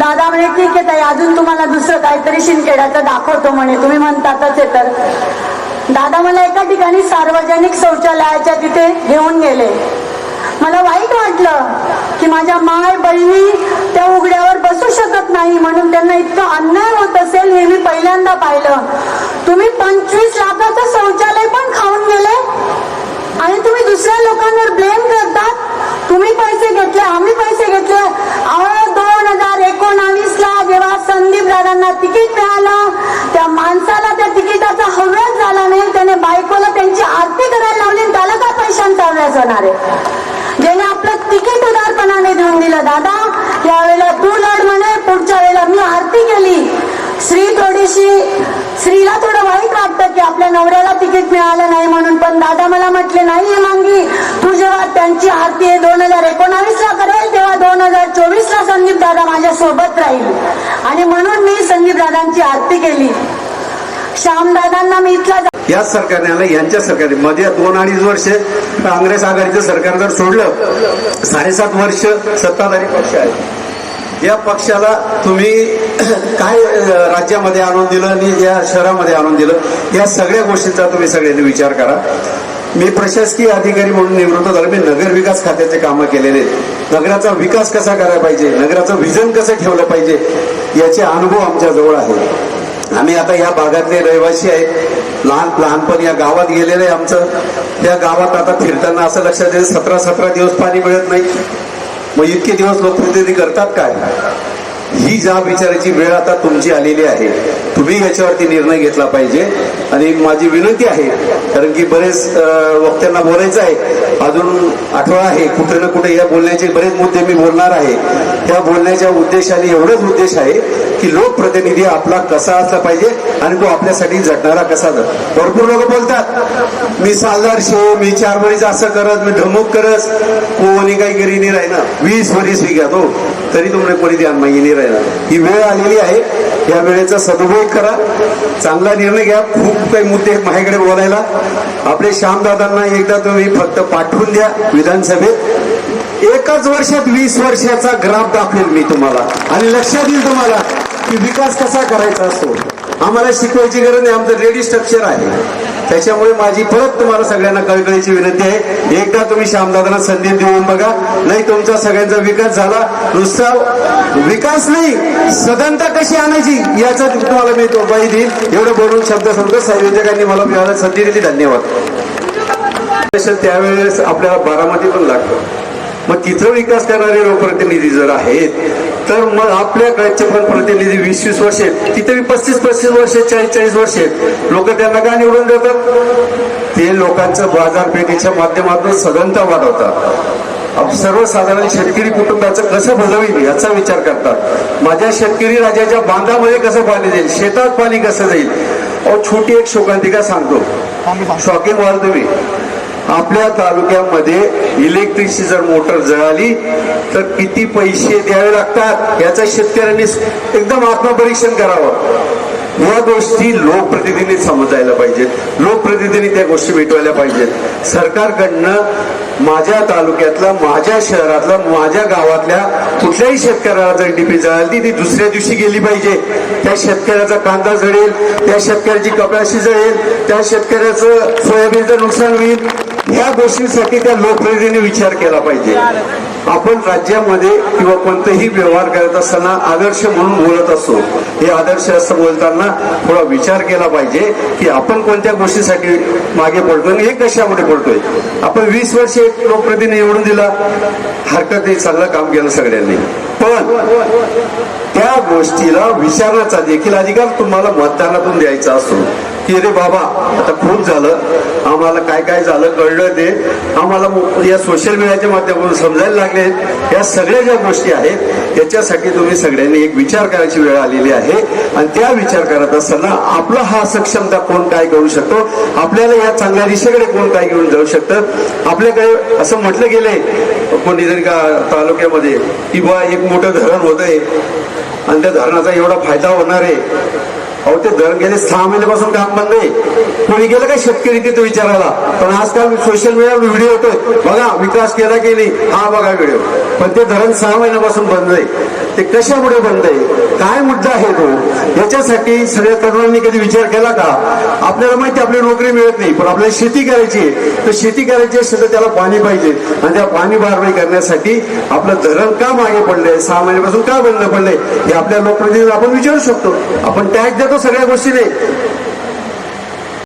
दादा म्हणे ठीक आहे ताई अजून तुम्हाला दुसरं काहीतरी शिंदखेड्याचं दाखवतो म्हणे. तुम्ही म्हणतातच आहे तर. दादा मला एका ठिकाणी सार्वजनिक शौचालयाच्या तिथे घेऊन गेले. मला वाईट वाटलं की माझ्या माय बहिणी त्या उघड्यावर बसू शकत नाही म्हणून त्यांना इतकं अन्याय होत असेल हे मी पहिल्यांदा पाहिलं. तुम्ही पंचवीस लाखाचं शौचालय पण खाऊन गेले आणि तुम्ही दुसऱ्या लोकांवर ब्लेम करतात? तुम्ही पैसे घेतले आम्ही पैसे करणारे ज्याने आपलं तिकीट उदारपणाने देऊन दिलं दादा यावेळेला तू लढ म्हणे. पुढच्या वेळेला मी आरती केली. स्त्री थोडीशी स्त्रीला थोडं वाईट वाटतं की आपल्या नवऱ्याला तिकीट मिळालं नाही म्हणून पण दादा मला म्हटले नाही मांगी. तू जेव्हा त्यांची आरती दोन हजार एकोणावीस ला करेल तेव्हा दोन हजार चोवीस ला संदीप दादा माझ्या सोबत राहील. आणि म्हणून मी संदीप दादांची आरती केली. श्याम दादांना मी इथला याच सरकारने आलं यांच्या सरकारने. मध्ये दोन अडीच वर्ष काँग्रेस आघाडीचं सरकार जर सोडलं साडेसात वर्ष सत्ताधारी पक्ष आहे या पक्षाला तुम्ही काय राज्यामध्ये आणून दिलं आणि या शहरामध्ये आणून दिलं या सगळ्या गोष्टींचा तुम्ही सगळ्यांनी विचार करा. मी प्रशासकीय अधिकारी म्हणून निवृत्त झालो. मी नगर विकास खात्याचे कामं केलेले नगराचा विकास कसा करायला पाहिजे? नगराचं व्हिजन कसं ठेवलं पाहिजे? याचे अनुभव आमच्या जवळ आहे आम्ही आता या भागातले रहिवासी आहेत. लहान लहानपण या गावात गेलेलं आहे आमचं. त्या गावात आता फिरताना असं लक्षात येईल सतरा सतरा दिवस पाणी मिळत नाही. मग इतके दिवस लोकप्रतिनिधी करतात काय? ही ज्या विचाराची वेळ आता तुमची आलेली आहे. तुम्ही याच्यावरती निर्णय घेतला पाहिजे. आणि माझी विनंती आहे कारण की बरेच वक्त्यांना बोलायचं आहे. अजून आठवडा आहे कुठे ना कुठे या बोलण्याचे बरेच मुद्दे मी बोलणार आहे. त्या बोलण्याच्या उद्देशाने एवढंच उद्देश आहे की लोकप्रतिनिधी आपला कसा असला पाहिजे आणि तो आपल्यासाठी झटणारा कसा भरपूर लोक बोलतात मी सालदार शो मी चार वरीच असं करत मी ढमूक करत कोणी काही गरीनी नाही राहिना वीस वरीस मी घ्या तो तरी तुमने कोणी ध्यान मागे नाही ही वेळ आलेली आहे. या वेळेचा सदुपयोग करा. चांगला निर्णय घ्या. खूप काही मुद्दे माझ्याकडे बोलायला. आपले श्यामदादांना एकदा तुम्ही फक्त पाठवून द्या विधानसभेत. एकाच वर्षात वीस वर्षाचा ग्राफ दाखवेल मी तुम्हाला. आणि लक्षात येईल तुम्हाला की विकास कसा करायचा असतो. आम्हाला शिकवायची गरज नाही. आमचं रेडी स्ट्रक्चर आहे. त्याच्यामुळे माझी परत तुम्हाला सगळ्यांना कळकळीची विनंती आहे. एकदा तुम्ही श्यामदादांना संधी देऊन बघा. नाही तुमचा सगळ्यांचा विकास झाला. नुसता विकास नाही सदनता कशी आणायची याचा तुम्हाला मी तो देईल एवढं बोलून शब्द सांगतो संयोजकांनी मला मिळायला संधी दिली. धन्यवाद. त्यावेळेस आपल्याला बारामती पण लागतं. मग तिथं विकास करणारे लोकप्रतिनिधी जर आहेत तर मग आपल्याकडचे पण प्रतिनिधी वीस वीस वर्ष आहेत. तिथे पस्तीस पस्तीस वर्ष चाळीस चाळीस वर्ष आहेत. लोक त्यांना का निवडून देतात? ते लोकांचं बाजारपेठेच्या माध्यमातून सदनता वाढवतात. सर्वसाधारण शेतकरी कुटुंबाचं कसं भजवील याचा विचार करतात. माझ्या शेतकरी राजाच्या बांधामध्ये कसं पाणी जाईल? शेतात पाणी कसं जाईल? अहो छोटी एक शोकांतिका सांगतो. शॉकिंग व्हाल तुम्ही. आपल्या तालुक्यामध्ये इलेक्ट्रिकची जर मोटर जळाली तर किती पैसे द्यावे लागतात? याचा शेतकऱ्यांनी एकदम आत्मपरीक्षण करावं. या गोष्टी लोकप्रतिनिधी समजायला पाहिजेत. लोकप्रतिनिधी त्या गोष्टी मिटवायला पाहिजेत. सरकारकडनं माझ्या तालुक्यातला माझ्या शहरातला माझ्या गावातल्या कुठल्याही शेतकऱ्याला जर डीपी जळाली ती दुसऱ्या दिवशी गेली पाहिजे. त्या शेतकऱ्याचा कांदा जळेल त्या शेतकऱ्याची कपाशी जळेल त्या शेतकऱ्याचं सोयाबीनचं नुकसान होईल. या गोष्टीसाठी त्या लोकप्रतिनिधीने विचार केला पाहिजे. आपण राज्यामध्ये किंवा कोणतेही व्यवहार करत असताना आदर्श म्हणून बोलत असतो. हे आदर्श असं बोलताना थोडा विचार केला पाहिजे की आपण कोणत्या गोष्टीसाठी मागे पडतो आणि हे कशामध्ये पडतोय? आपण वीस वर्ष एक लोकप्रतिनिधी निवडून दिला हरकत नाही चांगलं काम केलं सगळ्यांनी. पण त्या गोष्टीला विचारण्याचा देखील अधिकार तुम्हाला मतदानातून द्यायचा असतो. की अरे बाबा आता खूप झालं. आम्हाला काय काय झालं कळलं ते. आम्हाला या सोशल मीडियाच्या माध्यमातून समजायला लागले. या सगळ्या ज्या गोष्टी आहेत याच्यासाठी तुम्ही सगळ्यांनी एक विचार करायची वेळ आलेली आहे. आणि त्या विचार करत असताना आपला हा सक्षमता कोण काय करू शकतो? आपल्याला या चांगल्या दिशेकडे कोण काय घेऊन जाऊ शकतं? आपल्याकडे असं म्हटलं गेलंय कोणीतरी का तालुक्यामध्ये की बा एक मोठं धरण होत आहे आणि त्या धरणाचा एवढा फायदा होणार आहे. अहो ते धरण गेले सहा महिन्यापासून काम बंद आहे. कोणी गेलं काय शेतकरी तिथे विचारायला? पण आजकाल सोशल मीडियावर व्हिडिओ होतोय बघा विकास केला की नाही? हा बघा व्हिडिओ पण ते धरण सहा महिन्यापासून बंद आहे. ते कशामुळे बंद आहे? काय मुद्दा आहे तो? याच्यासाठी सगळ्या तरुणांनी कधी विचार केला का? आपल्याला माहिती आपली नोकरी मिळत नाही पण आपल्याला शेती करायची तर शेती करायची असेल तर त्याला पाणी पाहिजे. आणि त्या पाणी बारवाई करण्यासाठी आपलं धरण का मागे पडलंय? सहा महिन्यापासून का बंद पडलंय? हे आपल्या लोकप्रतिनिधी आपण विचारू शकतो. आपण टॅक्स देतो सगळ्या गोष्टीने.